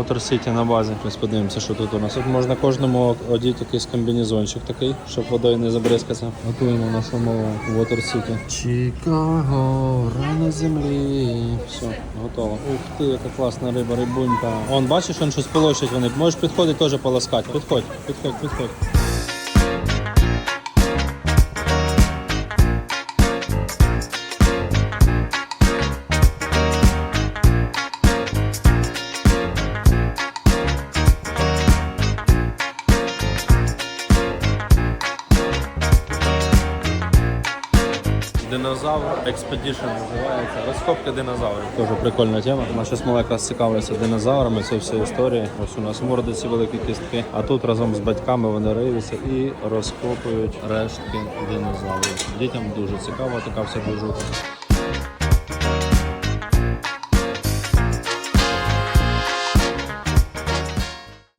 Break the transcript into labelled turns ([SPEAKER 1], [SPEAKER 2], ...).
[SPEAKER 1] Water City на базі. Ось подивимося, що тут у нас. Тут можна кожному одіти якийсь комбінезончик такий, щоб водою не забризкатися. Готуємо нашу самому Water City. Чикаго, рана землі. Все, готово. Ух ти, яка класна риба, рибунька. Он, бачиш, він щось полощить вони. Можеш підходити теж полоскати. Підходь, підходь, підходь. Динозавр Expedition називається. Розкопки динозаврів. Дуже прикольна тема. Наша смола якраз цікавилася динозаврами, це всі історії. Ось у нас мордиці великі кістки. А тут разом з батьками вони риються і розкопують рештки динозаврів. Дітям дуже цікаво, така вся движуха.